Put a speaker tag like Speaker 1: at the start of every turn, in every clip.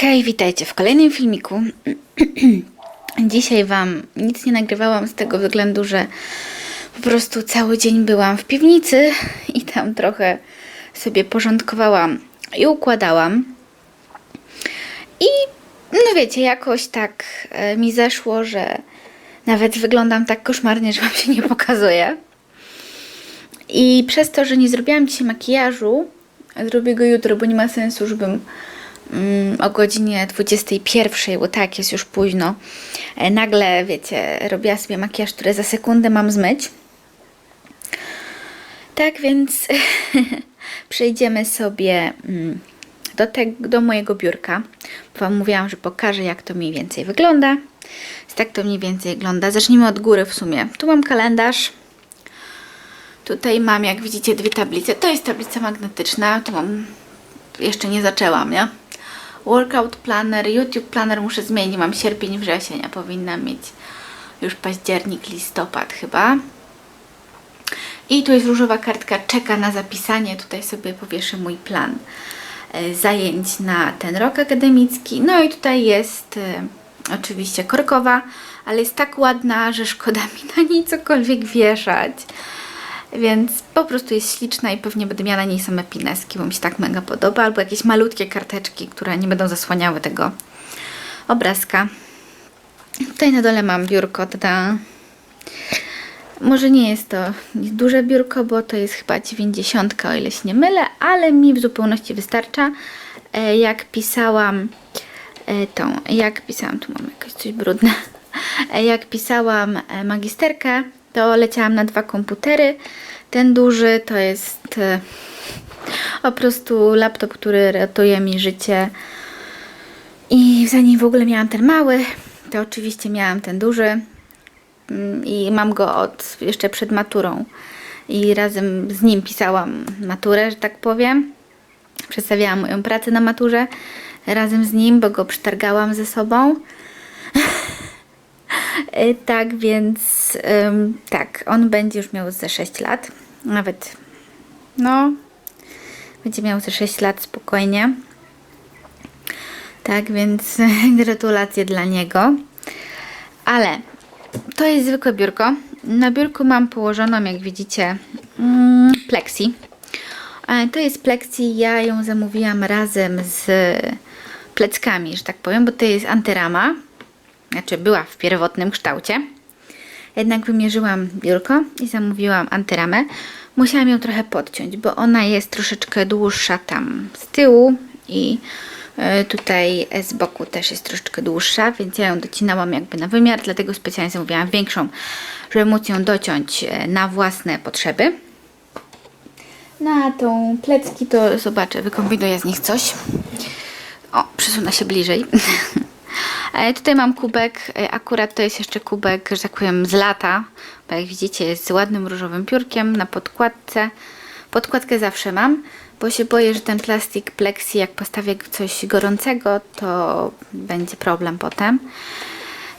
Speaker 1: Hej, witajcie w kolejnym filmiku. Dzisiaj Wam nic nie nagrywałam z tego względu, że po prostu cały dzień byłam w piwnicy i tam trochę sobie porządkowałam i układałam. I no wiecie, jakoś tak e, mi zeszło, że nawet wyglądam tak koszmarnie, że Wam się nie pokazuje. I przez to, że nie zrobiłam dzisiaj makijażu, zrobię go jutro, bo nie ma sensu, żebym o godzinie 21, bo tak jest już późno, e, nagle, wiecie, robiła sobie makijaż, który za sekundę mam zmyć. Tak więc przejdziemy sobie mm, do, te, do mojego biurka. Wam mówiłam, że pokażę, jak to mniej więcej wygląda. Tak to mniej więcej wygląda. Zacznijmy od góry w sumie. Tu mam kalendarz. Tutaj mam, jak widzicie, dwie tablice. To jest tablica magnetyczna. Tu mam, jeszcze nie zaczęłam, nie? Workout planner, YouTube planner muszę zmienić. Mam sierpień, wrzesień, a powinnam mieć już październik, listopad chyba. I tu jest różowa kartka, czeka na zapisanie. Tutaj sobie powieszę mój plan e, zajęć na ten rok akademicki. No i tutaj jest e, oczywiście korkowa, ale jest tak ładna, że szkoda mi na niej cokolwiek wieszać. Więc po prostu jest śliczna i pewnie będę miała na niej same pineski, bo mi się tak mega podoba. Albo jakieś malutkie karteczki, które nie będą zasłaniały tego obrazka. Tutaj na dole mam biurko, tada. Może nie jest to duże biurko, bo to jest chyba 90, o ile się nie mylę, ale mi w zupełności wystarcza. E, Jak pisałam e, tą, jak pisałam, tu mam jakoś coś brudne. E, Jak pisałam magisterkę, to leciałam na dwa komputery. Ten duży to jest e, po prostu laptop, który ratuje mi życie. I zanim w ogóle miałam ten mały, to oczywiście miałam ten duży. Mm, i mam go od jeszcze przed maturą. I razem z nim pisałam maturę, że tak powiem. Przedstawiałam moją pracę na maturze razem z nim, bo go przetargałam ze sobą. E, tak więc tak, on będzie już miał ze 6 lat. Nawet no będzie miał ze 6 lat spokojnie. Tak więc gratulacje dla niego. Ale to jest zwykłe biurko. Na biurku mam położoną, jak widzicie, mm, plexi. E, To jest plexi, ja ją zamówiłam razem z pleckami, że tak powiem, bo to jest antyrama. Znaczy była w pierwotnym kształcie. Jednak wymierzyłam biurko i zamówiłam antyramę. Musiałam ją trochę podciąć, bo ona jest troszeczkę dłuższa tam z tyłu i e, tutaj z boku też jest troszeczkę dłuższa, więc ja ją docinałam jakby na wymiar, dlatego specjalnie zamówiłam większą, żeby móc ją dociąć e, na własne potrzeby. Na tą plecki to zobaczę, wykombinuję z nich coś. O, przesunę się bliżej. E, Tutaj mam kubek, e, akurat to jest jeszcze kubek, że tak powiem, z lata, bo jak widzicie jest z ładnym różowym piórkiem na podkładce. Podkładkę zawsze mam, bo się boję, że ten plastik plexi, jak postawię coś gorącego, to będzie problem potem.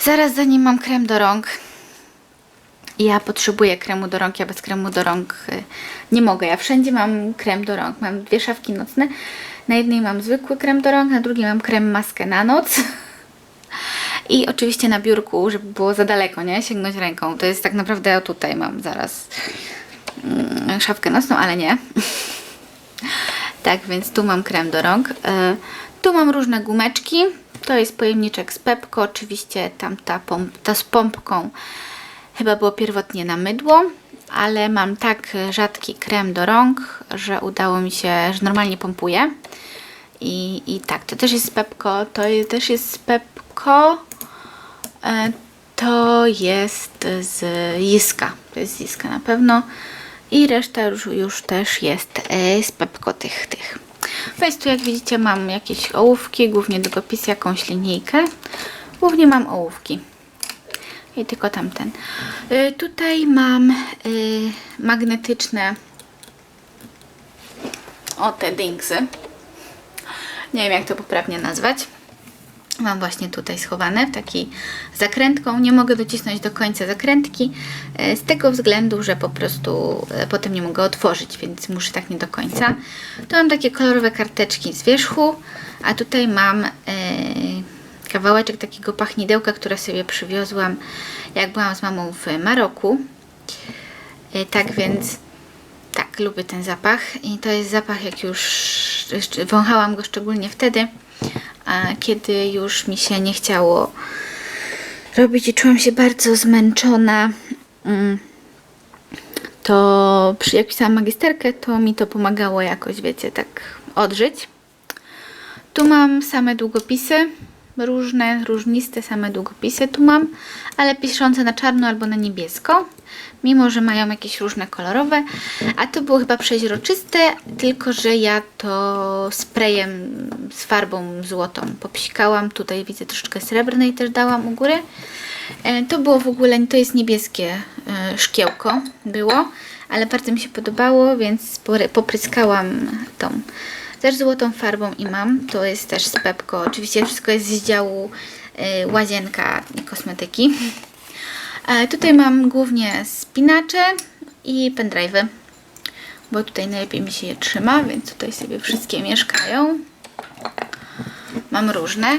Speaker 1: Zaraz za nim mam krem do rąk. Ja potrzebuję kremu do rąk, ja bez kremu do rąk y, nie mogę. Ja wszędzie mam krem do rąk. Mam dwie szafki nocne. Na jednej mam zwykły krem do rąk, na drugiej mam krem maskę na noc. I oczywiście na biurku, żeby było za daleko, nie? Sięgnąć ręką. To jest tak naprawdę tutaj mam zaraz mm, szafkę nocną, ale nie. tak, więc tu mam krem do rąk. E, Tu mam różne gumeczki. To jest pojemniczek z Pepko. Oczywiście tamta pomp, ta z pompką chyba było pierwotnie na mydło, ale mam tak rzadki krem do rąk, że udało mi się, że normalnie pompuję. I, I tak, to też jest z Pepko, to jest, też jest z Pepko, e, to jest z Jiska, to jest z Jiska na pewno i reszta już, już też jest e, z Pepko tych, tych. Więc tu jak widzicie mam jakieś ołówki, głównie długopisy, jakąś linijkę. Głównie mam ołówki. I tylko tamten. Y, tutaj mam magnetyczne o te dingsy. Nie wiem jak to poprawnie nazwać. Mam właśnie tutaj schowane w takiej zakrętką. Nie mogę docisnąć do końca zakrętki e, z tego względu, że po prostu e, potem nie mogę otworzyć, więc muszę tak nie do końca. Tu mam takie kolorowe karteczki z wierzchu A tutaj mam e, kawałeczek takiego pachnidełka, które sobie przywiozłam, jak byłam z mamą w Maroku. Tak więc, tak, lubię ten zapach. I to jest zapach, jak już wąchałam go szczególnie wtedy, kiedy już mi się nie chciało robić i czułam się bardzo zmęczona. Mm, to jak pisałam magisterkę, to mi to pomagało jakoś, wiecie, tak odżyć. Tu mam same długopisy, różne, różniste same długopisy tu mam, ale piszące na czarno albo na niebiesko, mimo że mają jakieś różne kolorowe. A to było chyba przeźroczyste, tylko że ja to sprayem z farbą złotą popsikałam. Tutaj widzę troszeczkę srebrnej też dałam u góry. E, To było w ogóle, to jest niebieskie e, szkiełko było, ale bardzo mi się podobało, więc popryskałam tą też złotą farbą i mam. To jest też z Pepko. Oczywiście wszystko jest z działu e, łazienka i kosmetyki. E, Tutaj mam głównie spinacze i pendrive'y, bo tutaj najlepiej mi się je trzyma, więc tutaj sobie wszystkie mieszkają. Mam różne.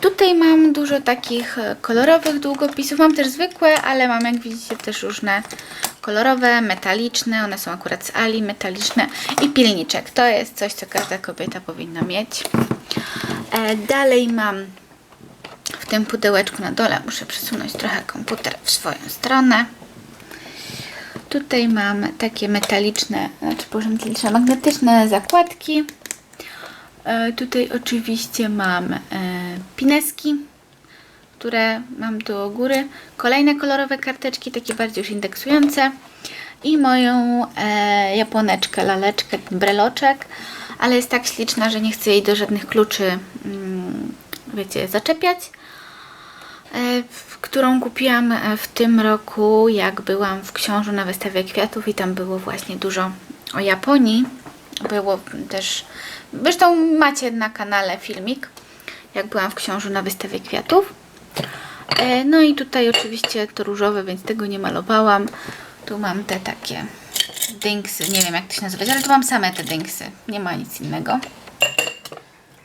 Speaker 1: Tutaj mam dużo takich e, kolorowych długopisów. Mam też zwykłe, ale mam jak widzicie też różne kolorowe, metaliczne. One są akurat z Ali, metaliczne. I pilniczek. To jest coś, co każda kobieta powinna mieć. E, Dalej mam w tym pudełeczku na dole. Muszę przesunąć trochę komputer w swoją stronę. Tutaj mam takie metaliczne, znaczy boże, metaliczne, magnetyczne zakładki. E, tutaj oczywiście mam e, pineski, które mam do góry. Kolejne kolorowe karteczki, takie bardziej już indeksujące. I moją e, japoneczkę, laleczkę, breloczek. Ale jest tak śliczna, że nie chcę jej do żadnych kluczy, mm, wiecie, zaczepiać. Którą kupiłam w tym roku, jak byłam w książu na wystawie kwiatów i tam było właśnie dużo o Japonii. Było też, zresztą macie na kanale filmik, jak byłam w książu na wystawie kwiatów. E, No i tutaj oczywiście to różowe, więc tego nie malowałam. Tu mam te takie dynksy, nie wiem jak to się nazywać, ale tu mam same te dynksy, nie ma nic innego.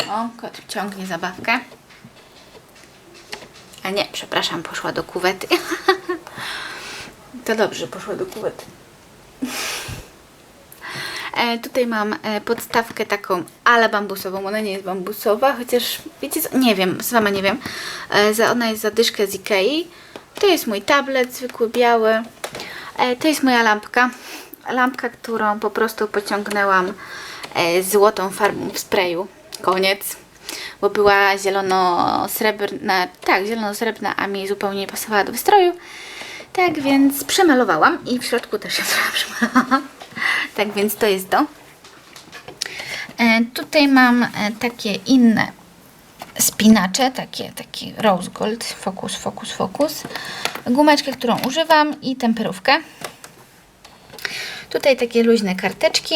Speaker 1: O, kot ciągnie zabawkę. A nie, przepraszam, poszła do kuwety. to dobrze, poszła do kuwety. E, tutaj mam e, podstawkę taką ale bambusową. Ona nie jest bambusowa, chociaż wiecie co? Nie wiem, sama nie wiem. E, za, ona jest zadyszkę z Ikei. To jest mój tablet zwykły, biały. E, to jest moja lampka. Lampka, którą po prostu pociągnęłam e, złotą farbą w sprayu. Koniec. Bo była zielono-srebrna, tak, zielono-srebrna, a mi zupełnie nie pasowała do wystroju. Tak więc przemalowałam i w środku też ją przemalowałam. Tak więc to jest to. E, tutaj mam e, takie inne spinacze, takie, taki rose gold, fokus, fokus, fokus. Gumeczkę, którą używam i temperówkę. Tutaj takie luźne karteczki.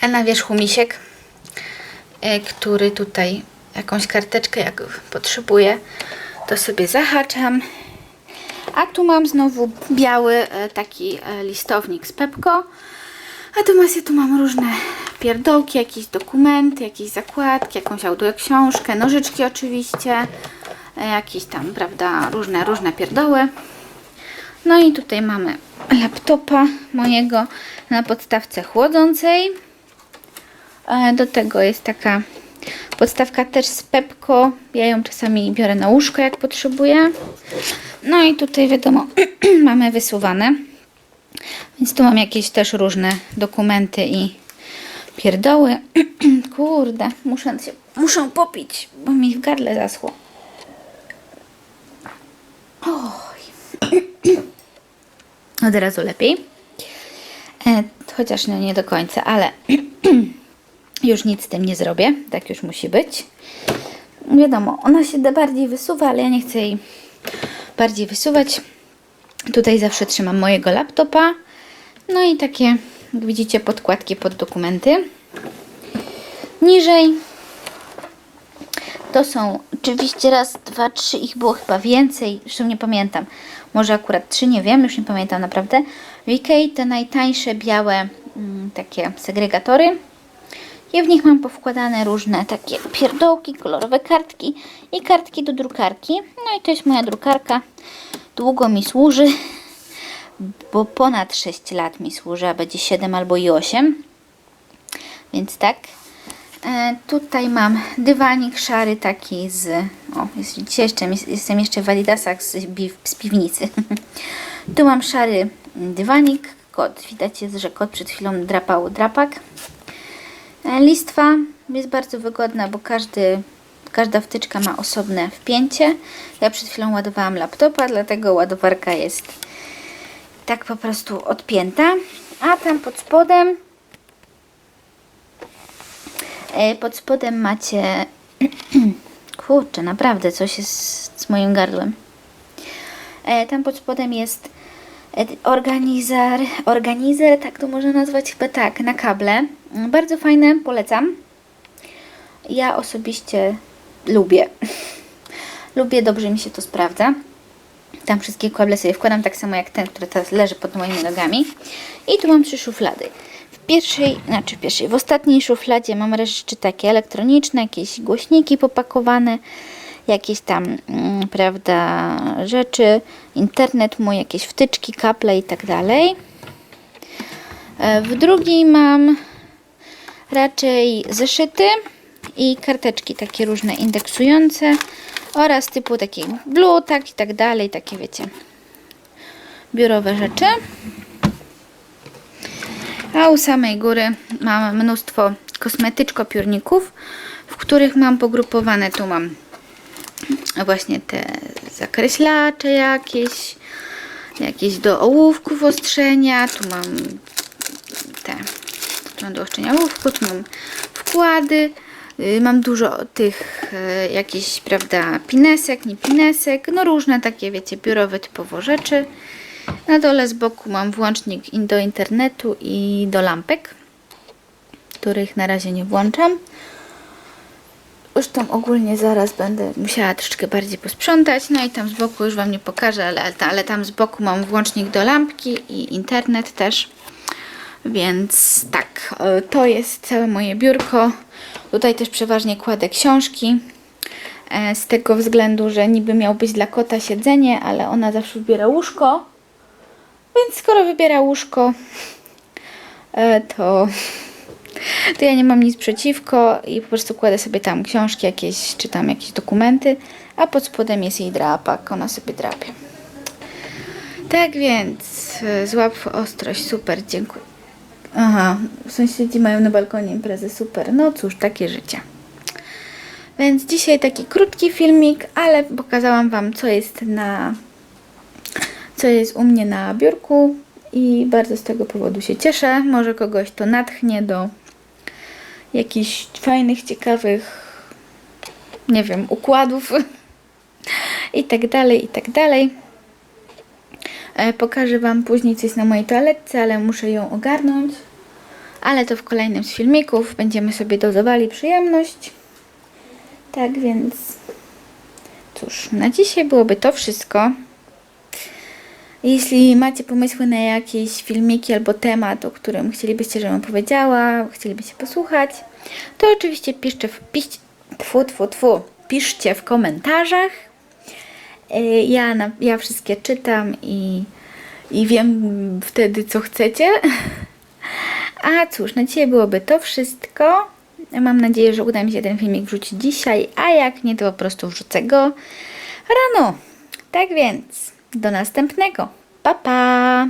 Speaker 1: A na wierzchu misiek, e, który tutaj jakąś karteczkę jak potrzebuję, to sobie zahaczam. A tu mam znowu biały e, taki e, listownik z Pepko. A tu macie, tu mam różne pierdołki, jakieś dokumenty, jakieś zakładki, jakąś audioksiążkę, nożyczki oczywiście, e, jakieś tam, prawda, różne, różne pierdoły. No i tutaj mamy laptopa mojego na podstawce chłodzącej. Do tego jest taka podstawka też z Pepko. Ja ją czasami biorę na łóżko, jak potrzebuję. No i tutaj wiadomo, mamy wysuwane. Więc tu mam jakieś też różne dokumenty i pierdoły. Kurde, muszę, się, muszę popić, bo mi w gardle zaschło. Oj. Od razu lepiej. E, chociaż no nie do końca, ale już nic z tym nie zrobię. Tak już musi być. Wiadomo, ona się da bardziej wysuwa, ale ja nie chcę jej bardziej wysuwać. Tutaj zawsze trzymam mojego laptopa. No i takie, jak widzicie, podkładki pod dokumenty. Niżej to są oczywiście raz, dwa, trzy, ich było chyba więcej, zresztą nie pamiętam. Może akurat trzy, nie wiem, już nie pamiętam naprawdę. W te najtańsze białe mm, takie segregatory. I w nich mam powkładane różne takie pierdołki, kolorowe kartki i kartki do drukarki. No i to jest moja drukarka. Długo mi służy, bo ponad 6 lat mi służy, a będzie 7 albo i 8. Więc tak. E, tutaj mam dywanik szary taki z... O, jest, jeszcze, jestem jeszcze w Adidasach z, z piwnicy. tu mam szary dywanik. Kot, widać jest, że kot przed chwilą drapał drapak. E, Listwa jest bardzo wygodna, bo każdy, każda wtyczka ma osobne wpięcie. Ja przed chwilą ładowałam laptopa, dlatego ładowarka jest tak po prostu odpięta. A tam pod spodem e, pod spodem macie kurczę, naprawdę coś jest z moim gardłem. E, Tam pod spodem jest organizer, organizer, tak to można nazwać chyba tak, na kable. Bardzo fajne, polecam. Ja osobiście lubię. lubię, dobrze mi się to sprawdza. Tam wszystkie kable sobie wkładam, tak samo jak ten, który teraz leży pod moimi nogami. I tu mam trzy szuflady. W pierwszej, znaczy w pierwszej, w ostatniej szufladzie mam rzeczy takie elektroniczne, jakieś głośniki popakowane, jakieś tam, mm, prawda, rzeczy, internet mój, jakieś wtyczki, kaple i tak dalej. E, W drugiej mam raczej zeszyty i karteczki takie różne indeksujące oraz typu takie blue, tak i tak dalej, takie wiecie, biurowe rzeczy. A u samej góry mam mnóstwo kosmetyczko-piórników, w których mam pogrupowane, tu mam właśnie te zakreślacze jakieś, jakieś do ołówków ostrzenia, tu mam do tu mam wkłady, y, mam dużo tych y, jakichś, prawda, pinesek, nie pinesek, no różne takie, wiecie, biurowe typowo rzeczy. Na dole z boku mam włącznik do internetu i do lampek, których na razie nie włączam. Zresztą ogólnie zaraz będę musiała troszeczkę bardziej posprzątać. No i tam z boku już Wam nie pokażę, ale, ale tam z boku mam włącznik do lampki i internet też. Więc tak, e, to jest całe moje biurko. Tutaj też przeważnie kładę książki. e, Z tego względu, że niby miał być dla kota siedzenie, ale ona zawsze wybiera łóżko. Więc skoro wybiera łóżko, e, to to ja nie mam nic przeciwko i po prostu kładę sobie tam książki jakieś, czy tam jakieś dokumenty, a pod spodem jest jej drapak, ona sobie drapie. Tak więc, złap ostrość, super, dziękuję. Aha, sąsiedzi mają na balkonie imprezę, super. No cóż, takie życie. Więc dzisiaj taki krótki filmik, ale pokazałam Wam, co jest na co jest u mnie na biurku i bardzo z tego powodu się cieszę. Może kogoś to natchnie do jakichś fajnych, ciekawych, nie wiem, układów i tak dalej, i tak dalej. E, Pokażę Wam później coś na mojej toaletce, ale muszę ją ogarnąć. Ale to w kolejnym z filmików. Będziemy sobie dozowali przyjemność. Tak więc, cóż, na dzisiaj byłoby to wszystko. Jeśli macie pomysły na jakieś filmiki albo temat, o którym chcielibyście, żebym powiedziała, chcielibyście posłuchać, to oczywiście piszcie w, pisz, tfu, tfu, tfu, piszcie w komentarzach. Y, Ja, ja wszystkie czytam i, i wiem wtedy, co chcecie. A cóż, na dzisiaj byłoby to wszystko. Mam nadzieję, że uda mi się ten filmik wrzucić dzisiaj, a jak nie, to po prostu wrzucę go rano. Tak więc, do następnego. Pa, pa!